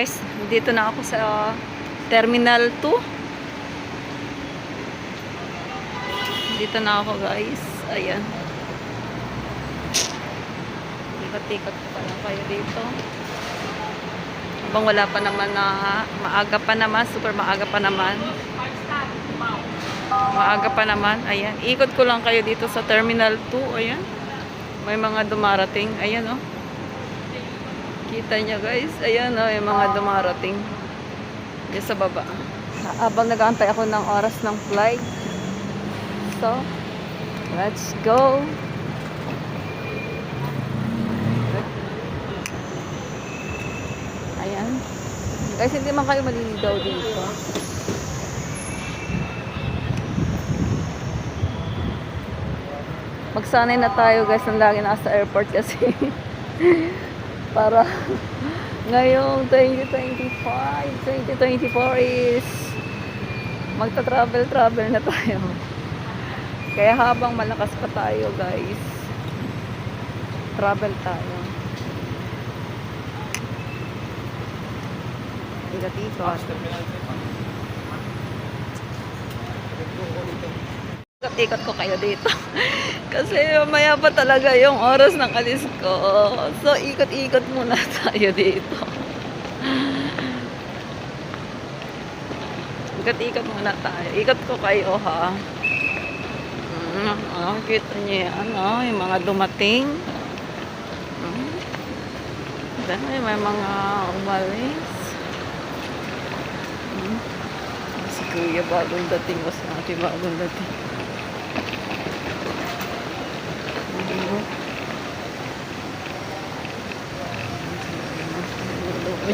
Guys, dito na ako sa Terminal 2. Dito na ako guys. Ayan. Ikat-ikat pa lang kayo dito. Habang wala pa naman na maaga pa naman, super maaga pa naman. Maaga pa naman. Ayan. Ikot ko lang kayo dito sa Terminal 2. Ayan. May mga dumarating. Ayan oh. Kita nyo guys. Ayan oh, yung mga dumarating. Diyan sa baba. Habang nag-aantay ako ng oras ng flight. So, let's go. Ayan. Guys, hindi man kayo maliligaw dito. Magsanay na tayo guys ng lagi nasa airport kasi para ngayong 2025, 2024 is magta-travel travel na tayo. Kaya habang malakas pa tayo guys, travel tayo. Ikot-ikot. Ikot ko kayo dito. Kasi mamaya pa talaga yung oras ng alis ko. So, ikot-ikot muna tayo dito. Ikot-ikot muna tayo. Ikot ko kayo ha. Mm, oh, kita niyo yan, oh, yung mga dumating. Mm. Dahil may mga umalis. Mm. Si Kuya bagong dating, mas natin bagong dating.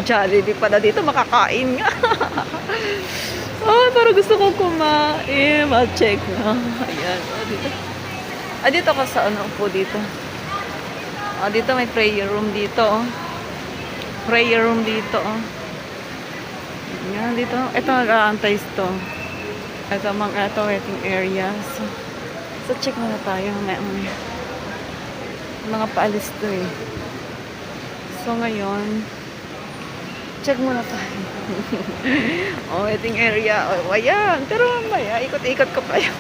Jollibee pala dito, makakain nga. Ay, para gusto kong kumain. Ma-check na. Ayan. Oh, dito. Ah, dito ka sa ano po dito. Ah, dito may prayer room dito. Oh. Prayer room dito. Oh. Yan, dito. Ito nag-aantay ito. Ito mga ito waiting area. So, so check muna tayo. May, may, mga paalis to eh. So ngayon, check muna tayo. oh, waiting area. Oh, ayan. Pero mamaya, ikot-ikot ko pa yun.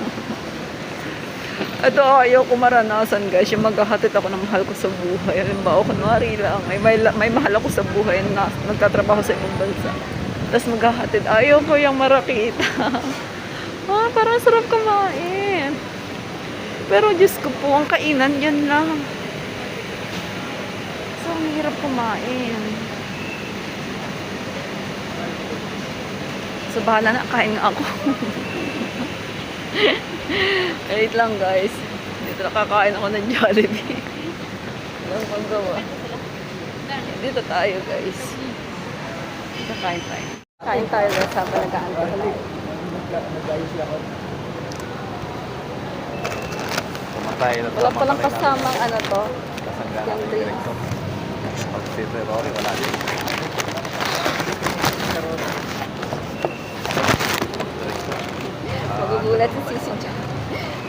Ito, ayaw ko maranasan guys. Yung maghahatid ako ng mahal ko sa buhay. Halimbawa, kunwari lang. May, may, may mahal ako sa buhay na nagtatrabaho sa ibang bansa. Tapos maghahatid. Ayaw ko yung marakita. ah, parang sarap kumain. Pero Diyos ko po, ang kainan yan lang. Ang hirap kumain. So, bahala na. Kain nga ako. Wait lang, guys. Dito nakakain ako ng Jollibee. Walang magawa. Dito tayo, guys. Dito kain tayo. Kain tayo, guys, habang nag-aantay. Pumatay na Wala palang kasamang ano to. Yung drinks. Si Rory, wala din. Magugulat si Sisi dyan.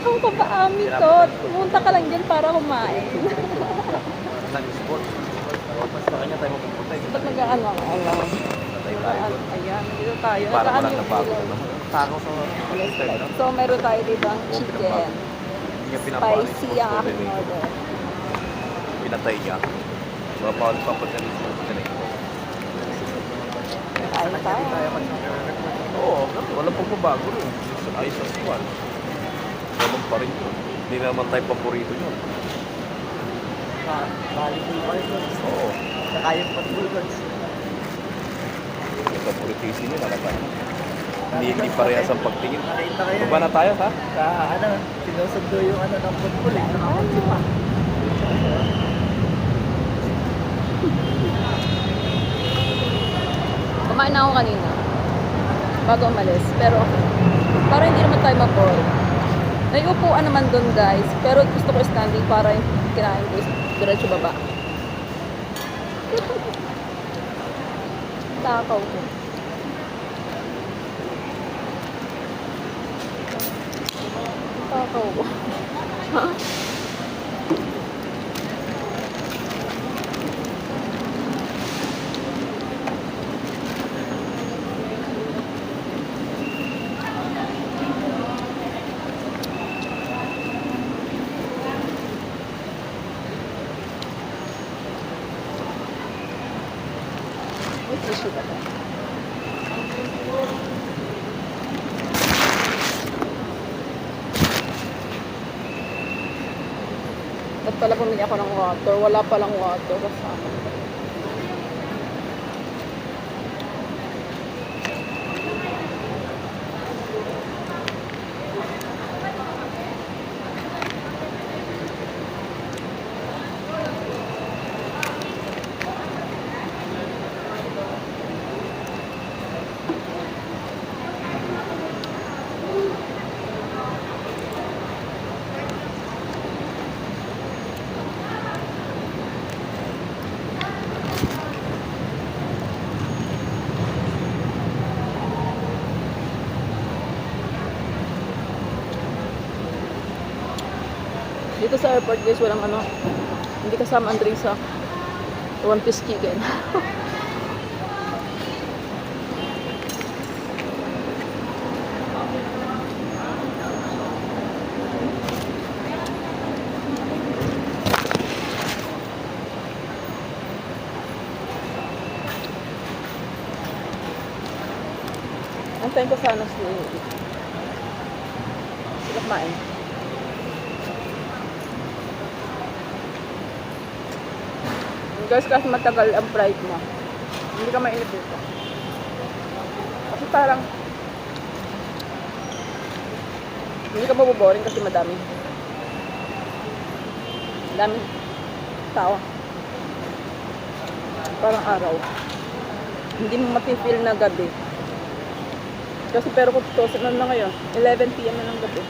Ang papaami to. Pumunta ka lang dyan para kumain. Pa kanya tayo mapupunta. eh. Ba't nag-ano? Ano? Tayo. Ayan, dito tayo. Para Nag-ano wala yung na bago. ulam? Tako sa no? So, meron tayo dito ang chicken. Spicy ang aking order. Pinatay niya. Mga paulit pa pag ganito sa ganito. Kain tayo. Oo, wala pang babago rin. Ayos sa squad. Ganun pa rin yun. Hindi naman tayo paborito yun. Pa rin. Oo. Saka yung patbulgans. Yung paboritisi nyo, nakata. Hindi, hindi parehas ang pagtingin. Nakita kayo. Baba na tayo, ha? Sa ano, sinusundo yung ano ng football eh. Nakakotsi Kumain na ako kanina. Bago umalis. Pero, para hindi naman tayo ma-bore. May upuan naman doon guys. Pero gusto ko standing para yung kinain ko is diretso baba. Takaw ko. Takaw ko. Pala bumili ako ng water. Wala palang water kasama. Dito sa airport guys, walang ano, hindi kasama ang drinks sa one piece chicken. Antayin ko sana si Sila kumain. Guys, kasi matagal ang flight mo. Hindi ka mainip dito. Kasi parang hindi ka maboboring kasi madami. Dami tao. Parang araw. Hindi mo mapifeel na gabi. Kasi pero kung tutusin na na ngayon, 11 p.m. na ng gabi.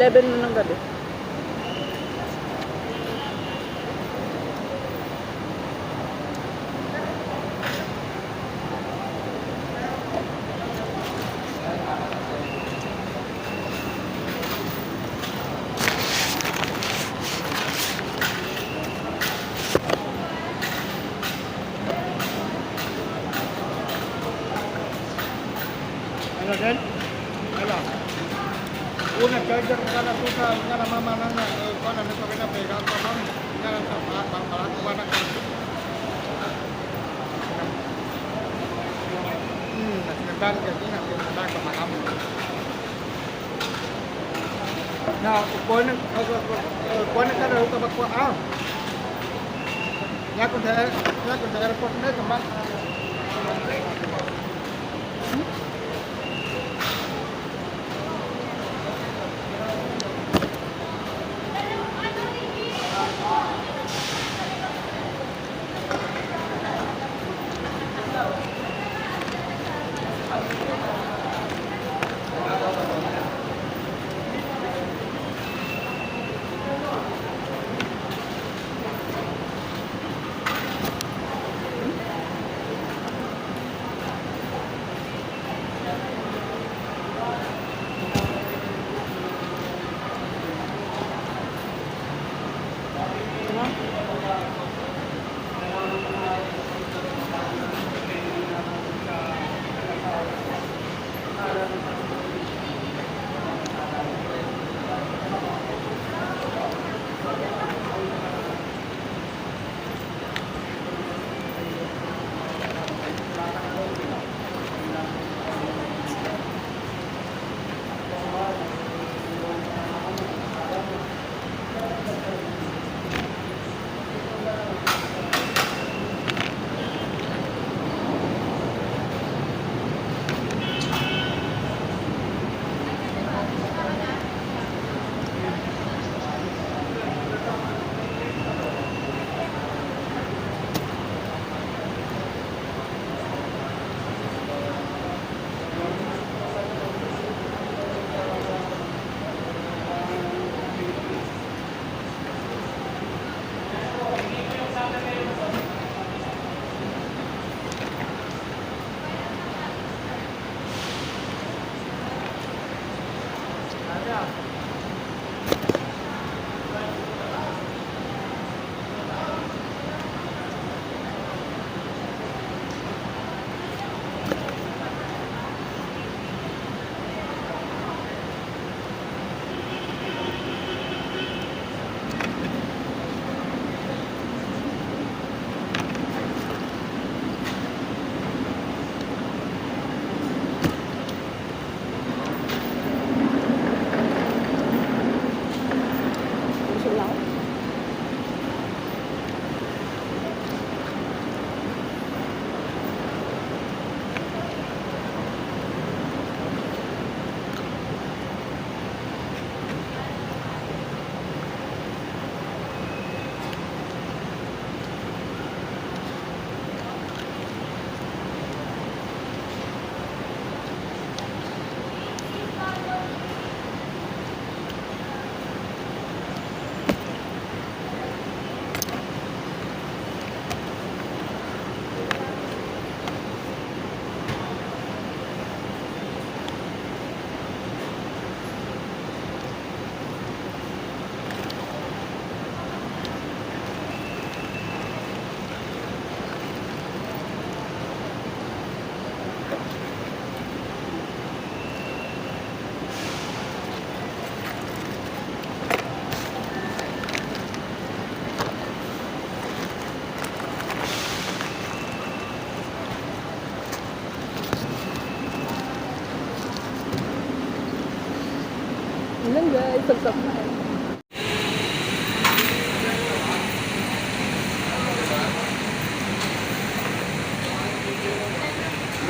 11 na ng gabi. Ano din? Ano? Una, charger ko ka na po sa nga na mama na na. Eh, kung ano sa pinapega ka ma'am. Nga na sa pang ko na ka. Hmm, nagdal ka din ang pinagdal ka makam. Na, kung ano, kung ano ka na ito magkuha, ah. Nga kung sa, nga kung sa airport na ito, ma'am. Ilan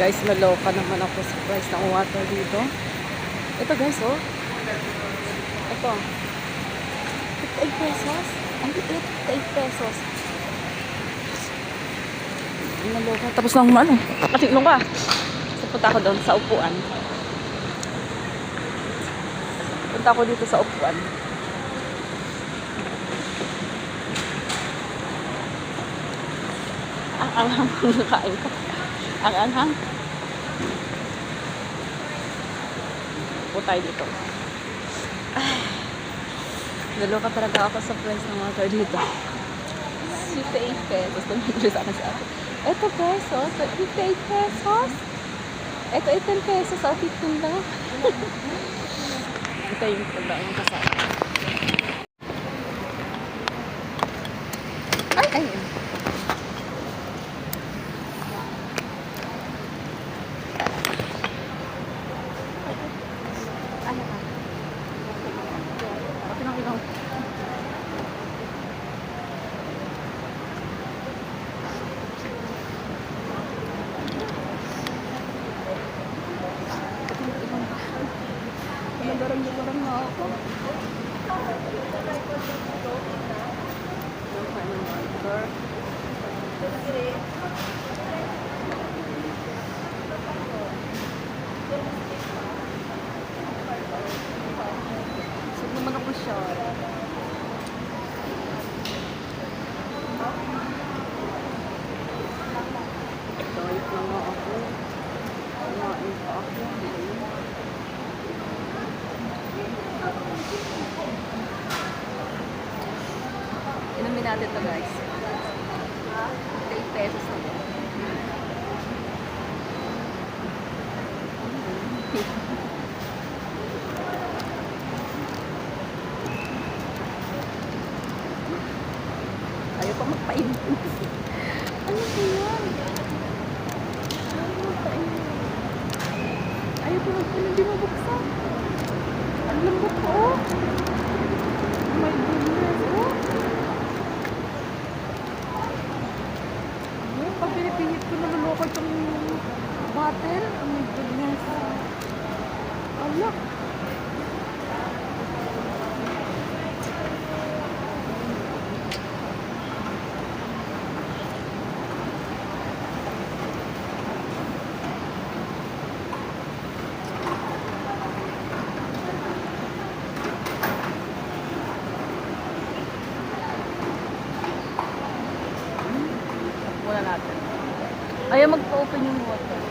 guys, na. Naloka naman ako sa price ng water dito. Ito guys, oh. Ito. 58 pesos. Ang liit, 58 pesos. Naloka. Tapos lang ano. Kasi nung ka. So, punta ako doon sa upuan. Punta ako dito sa upuan. Ang anghang ang kain ko. Ang anghang. Upo tayo dito. Ay. Naloka talaga ako sa price ng water dito. 58 pesos. Tumigil sa akin sa akin. Ito pesos. 58 pesos. Ito 18 pesos. Oh, 15 lang. Ito yung pagdaan ng kasama. Ay, ay. Ano ka? Okay lang, ikaw. Nagaram-garam na ako. Saan naman ako siya? Diet na nga ako. Kumain pa ako. Inumin natin to guys. 8 pesos na to. Ayaw pa magpainit. ano ba yan? Ayaw magpainit. Ayaw pa magpainit. Hindi mabuksan. Ang lambot ko. Oh my goodness. Oh. Yung pag pinipinit ko naluloko itong bottle. Oh my goodness. Muna natin. Ayaw magpa-open yung water.